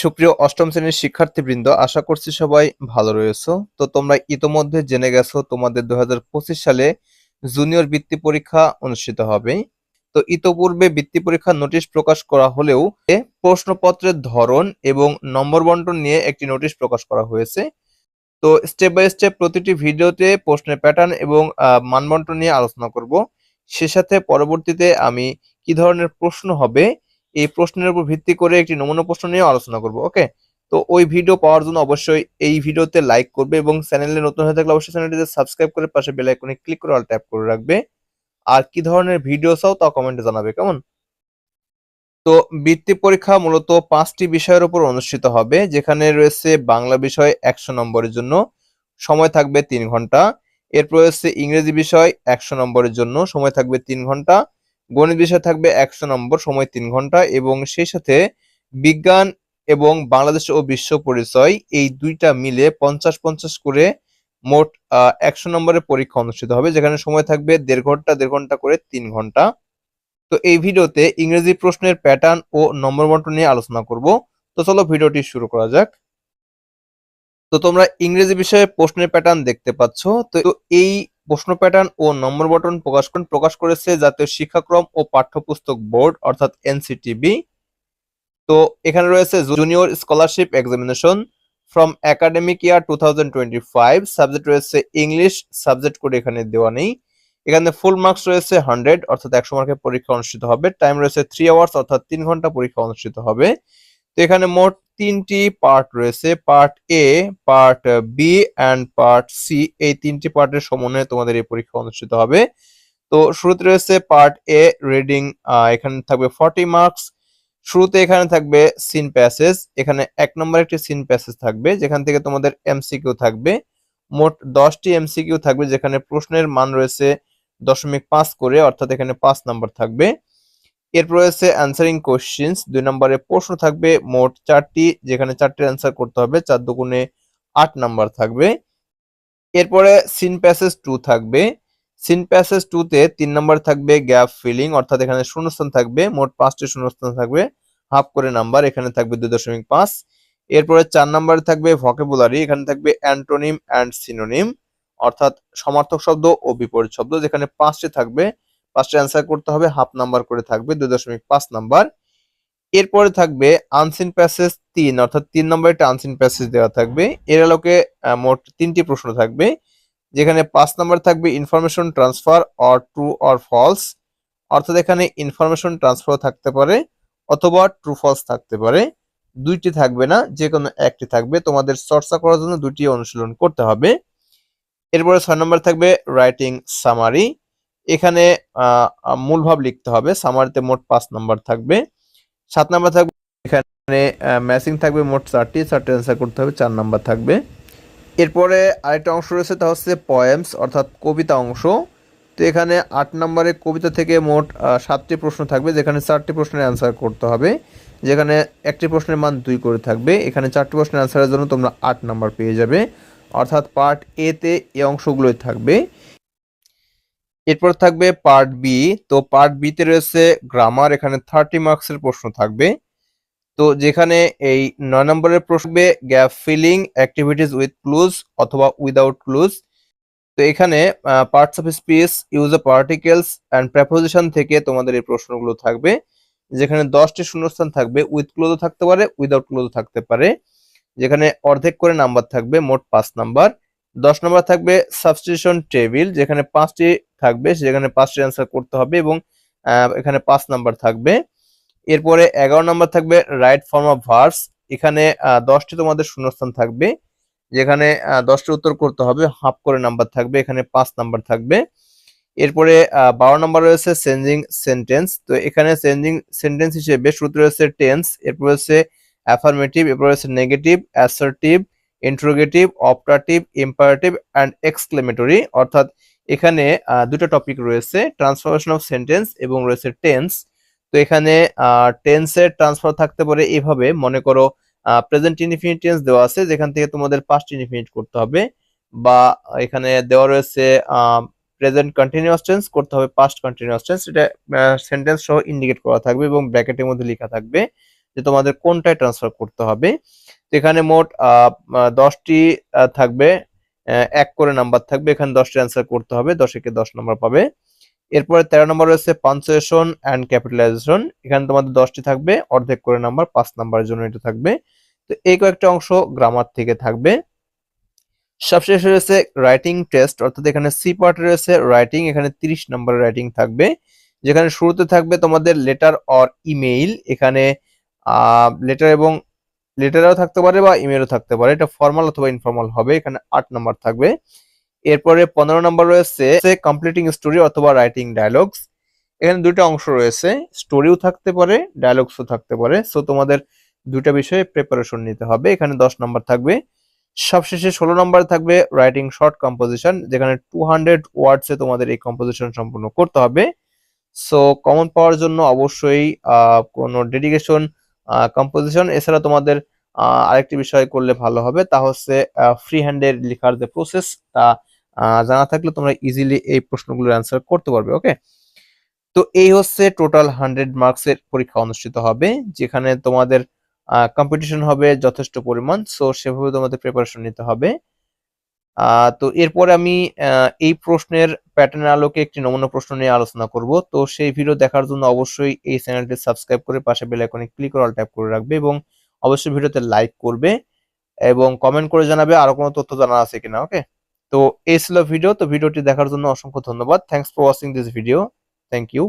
সুপ্রিয় অষ্টম শ্রেণির শিক্ষার্থীবৃন্দ, আশা করছি সবাই ভালো রয়েছো। তো তোমরা ইতোমধ্যে জেনে গেছো, তোমাদের দু হাজার পঁচিশ সালে জুনিয়র বৃত্তি পরীক্ষা অনুষ্ঠিত হবে। তো ইতোপূর্বে বৃত্তি পরীক্ষার নোটিশ প্রকাশ করা হলেও প্রশ্নপত্রের ধরন এবং নম্বর বন্টন নিয়ে একটি নোটিশ প্রকাশ করা হয়েছে। তো স্টেপ বাই স্টেপ প্রতিটি ভিডিওতে প্রশ্নের প্যাটার্ন এবং মানবন্টন নিয়ে আলোচনা করব। সে সাথে পরবর্তীতে আমি কি ধরনের প্রশ্ন হবে এই প্রশ্নের উপর ভিত্তি করে একটি নমুনা প্রশ্ন নিয়ে আলোচনা করব ওকে তো ওই ভিডিও পাওয়ার জন্য অবশ্যই এই ভিডিওতে লাইক করবে এবং চ্যানেলে নতুন হয়ে থাকলে অবশ্যই চ্যানেলটিতে সাবস্ক্রাইব করে পাশে বেল আইকনে ক্লিক করে অল ট্যাপ করে রাখবে। আর কি ধরনের ভিডিও চাও তা কমেন্টে জানাবে, কেমন? তো বৃত্তি পরীক্ষা মূলত পাঁচটি বিষয়ের উপর অনুষ্ঠিত হবে, যেখানে রয়েছে বাংলা বিষয় একশো নম্বরের জন্য, সময় থাকবে তিন ঘণ্টা। এরপর রয়েছে ইংরেজি বিষয় একশো নম্বরের জন্য, সময় থাকবে তিন ঘণ্টা। গণিত বিষয় থাকবে একশো নম্বর, সময় তিন ঘণ্টা, এবং সেই সাথে বিজ্ঞান এবং বাংলাদেশ ও বিশ্ব পরিচয়, এই দুইটা মিলে পঞ্চাশ পঞ্চাশ করে মোট একশো নম্বরের পরীক্ষা অনুষ্ঠিত হবে, যেখানে সময় থাকবে দেড় ঘণ্টা দেড় ঘণ্টা করে তিন ঘণ্টা। তো এই ভিডিওতে ইংরেজি প্রশ্নের প্যাটার্ন ও নম্বর বন্টন নিয়ে আলোচনা করব। তো চলো ভিডিওটি শুরু করা যাক। তো তোমরা ইংরেজি বিষয়ে প্রশ্নের প্যাটার্ন দেখতে পাচ্ছ। তো এই প্রশ্ন প্যাটার্ন ও নম্বর বটন প্রকাশ প্রকাশ করেছে জাতীয় শিক্ষাক্রম ও পাঠ্যপুস্তক বোর্ড, অর্থাৎ এনসিটিবি তো এখানে রয়েছে junior scholarship examination from academic year two thousand twenty five subject রয়েছে ইংলিশ সাবজেক্ট করে এখানে দেওয়া নেই। এখানে ফুল মার্কস রয়েছে হান্ড্রেড অর্থাৎ একশো মার্কের পরীক্ষা অনুষ্ঠিত হবে। টাইম রয়েছে থ্রি আওয়ার্স অর্থাৎ তিন ঘণ্টা পরীক্ষা অনুষ্ঠিত হবে। তো এখানে মোট তিনটি পার্ট রয়েছে। Part A part B and part C এই তিনটি পার্টের সমন্বয়ে তোমাদের এই পরীক্ষা অনুষ্ঠিত হবে। তো শুরুতে রয়েছে পার্ট এ রিডিং এখানে থাকবে ফর্টি মার্কস শুরুতে এখানে থাকবে সিন প্যাসেজ এখানে এক নম্বর একটি সিন প্যাসেজ থাকবে, যেখান থেকে তোমাদের এমসিকিউ থাকবে। মোট দশটি এমসিকিউ থাকবে, যেখানে প্রশ্নের মান রয়েছে দশমিক পাঁচ করে, অর্থাৎ এখানে পাঁচ নাম্বার থাকবে। এরপর রয়েছে অ্যান্সারিং কোশ্চেন্স দুই নম্বরে প্রশ্ন থাকবে, মোট চারটি, যেখানে চারটি অ্যান্সার করতে হবে, চার দুগুণে আট নাম্বার থাকবে। এরপরে সিন প্যাসেজ টু থাকবে। সিন প্যাসেজ টু তে তিন নম্বর থাকবে গ্যাপ ফিলিং অর্থাৎ এখানে শূন্যস্থান থাকবে, মোট পাঁচটি শূন্যস্থান থাকবে হাফ করে নাম্বার, এখানে থাকবে দুই দশমিক পাঁচ। এরপরে চার নম্বরে থাকবে ভকেবুলারি এখানে থাকবে অ্যান্টোনিম অ্যান্ড সিনোনিম অর্থাৎ সমার্থক শব্দ ও বিপরীত শব্দ, যেখানে পাঁচটি থাকবে পাঁচটি অ্যান্সার করতে হবে হাফ নাম্বার করে থাকবে, দুই দশমিক পাঁচ নাম্বার এরপরে থাকবে আনসিন প্যাসেজ তিন, অর্থাৎ তিন নম্বরে একটা আনসিন প্যাসেজ দেওয়া থাকবে। এর আলোকে মোট তিনটি প্রশ্ন থাকবে, যেখানে পাঁচ নাম্বার থাকবে information transfer or true or false অর্থাৎ এখানে ইনফরমেশন ট্রান্সফার থাকতে পারে, অথবা ট্রু ফলস থাকতে পারে। দুইটি থাকবে না যে কোনো একটি থাকবে। তোমাদের চর্চা করার জন্য দুটি অনুশীলন করতে হবে। এরপরে ছয় নম্বর থাকবে রাইটিং সামারি এখানে আহ, আহ, মূল ভাব লিখতে হবে। সামারিতে মোট পাঁচ নাম্বার থাকবে। সাত নাম্বার থাকবে এখানে ম্যাচিং থাকবে মোট চারটি। চারটি অ্যান্সার করতে হবে চার নাম্বার থাকবে। এরপরে আরেকটা অংশ রয়েছে তা হচ্ছে পয়েমস অর্থাৎ কবিতা অংশ। তো এখানে আট নম্বরে কবিতা থেকে মোট সাতটি প্রশ্ন থাকবে যেখানে চারটি প্রশ্নের অ্যান্সার করতে হবে। যেখানে একটি প্রশ্নের মান দুই করে থাকবে। এখানে চারটি প্রশ্নের অ্যান্সারের জন্য তোমরা আট নাম্বার পেয়ে যাবে। অর্থাৎ পার্ট এ এই অংশগুলোই থাকবে। এরপর থাকবে পার্ট বি তো পার্ট বি তে রয়েছে গ্রামার এখানে থার্টি মার্কসের প্রশ্ন থাকবে। তো যেখানে এই নয় নম্বরের প্রশ্নে gap filling activities with clues অথবা উইদাউট ক্লুজ তো এখানে parts of speech use of particles and preposition থেকে তোমাদের এই প্রশ্নগুলো থাকবে। যেখানে দশটি শূন্যস্থান থাকবে উইথ ক্লোজও থাকতে পারে উইদাউট ক্লোজও থাকতে পারে। যেখানে অর্ধেক করে নাম্বার থাকবে, মোট পাঁচ নাম্বার দশ নম্বর থাকবে সাবস্টিটিউশন টেবিল যেখানে পাঁচটি থাকবে, সেখানে পাঁচটি অ্যান্সার করতে হবে এবং এখানে পাঁচ নাম্বার থাকবে। এরপরে এগারো নম্বর থাকবে রাইট ফর্ম অফ ভার্স এখানে দশটি তোমাদের শূন্যস্থান থাকবে, যেখানে দশটি উত্তর করতে হবে হাফ করে নাম্বার থাকবে, এখানে পাঁচ নাম্বার থাকবে। এরপরে বারো নম্বর রয়েছে চেঞ্জিং সেন্টেন্স তো এখানে চেঞ্জিং সেন্টেন্স হিসেবে শুরুতে রয়েছে টেন্স এরপর রয়েছে অ্যাফার্মেটিভ এরপর রয়েছে negative assertive interrogative optative imperative and exclamatory অর্থাৎ এখানে দুটো টপিক রয়েছে ট্রান্সফরমেশন অফ সেন্টেন্স এবং রয়েছে টেন্স তো এখানে টেন্সের ট্রান্সফার থাকতে পারে এভাবে, মনে করো প্রেজেন্ট ইনফিনিট টেন্স দেওয়া আছে, যেখান থেকে তোমাদের পাস্ট ইনফিনিট করতে হবে, বা এখানে দেওয়া রয়েছে প্রেজেন্ট কন্টিনিউয়াস টেন্স করতে হবে পাস্ট কন্টিনিউয়াস টেন্স এটা সেন্টেন্স সহ ইন্ডিকেট করা থাকবে এবং ব্র্যাকেটের মধ্যে লেখা থাকবে, যে তোমাদের কোনটায় ট্রান্সফার করতে হবে। এখানে মোট দশটি থাকবে এক করে নাম্বার থাকবে, এখানে দশটি অ্যান্সার করতে হবে দশেকে দশ নম্বর পাবে। এরপরে তেরো নম্বর রয়েছে পাঞ্চুয়েশন অ্যান্ড ক্যাপিটালাইজেশন এখানে তোমাদের দশটি থাকবে, অর্ধেক করে নাম্বার, পাঁচ নাম্বারের জন্য এটা থাকবে। তো এই কয়েকটা অংশ গ্রামার থেকে থাকবে। সবশেষে রয়েছে রাইটিং টেস্ট অর্থাৎ এখানে সি পার্ট রয়েছে রাইটিং এখানে তিরিশ নম্বরের রাইটিং থাকবে। যেখানে শুরুতে থাকবে তোমাদের লেটার অর ইমেইল এখানে লেটার এবং লেটারও থাকতে পারে বা ইমেলও থাকতে পারে। এটা ফর্মাল অথবা ইনফর্মাল হবে, এখানে আট নম্বর থাকবে। এরপরে পনেরো নম্বর রয়েছে কমপ্লিটিং স্টোরি অথবা রাইটিং ডায়লগস এখানে দুইটা অংশ রয়েছে স্টোরিও থাকতে পারে ডায়লগসও থাকতে পারে। সো তোমাদের দুইটা বিষয়ে প্রিপারেশন নিতে হবে। এখানে দশ নম্বর থাকবে। সবশেষে ষোলো নম্বর থাকবে রাইটিং শর্ট কম্পোজিশন যেখানে টু হান্ড্রেড ওয়ার্ডসে তোমাদের এই কম্পোজিশন সম্পূর্ণ করতে হবে। সো কমন পাওয়ার জন্য অবশ্যই কোনো ডেডিকেশন কম্পোজিশন এছাড়া তোমাদের আরেকটি বিষয় করলে ভালো হবে, তা হচ্ছে ফ্রি হ্যান্ডের লেখার যে প্রসেস তা জানা থাকলে তোমরা ইজিলি এই প্রশ্নগুলোর অ্যান্সার করতে পারবে ওকে তো এই হচ্ছে টোটাল হান্ড্রেড মার্কসের পরীক্ষা অনুষ্ঠিত হবে, যেখানে তোমাদের কম্পিটিশন হবে যথেষ্ট পরিমাণ। সো সেভাবে তোমাদের প্রিপারেশন নিতে হবে। তো এরপরে আমি এই প্রশ্নের প্যাটার্নের আলোকে একটি নমুনা প্রশ্ন নিয়ে আলোচনা করব। তো সেই ভিডিও দেখার জন্য অবশ্যই এই চ্যানেলটি সাবস্ক্রাইব করে পাশে বেল আইকনে ক্লিক করে অল ট্যাপ করে রাখবে এবং অবশ্যই ভিডিওতে লাইক করবে এবং কমেন্ট করে জানাবে আরও কোনো তথ্য জানা আছে কিনা ওকে তো এই ছিল ভিডিও তো ভিডিওটি দেখার জন্য অসংখ্য ধন্যবাদ। Thanks for watching this video thank you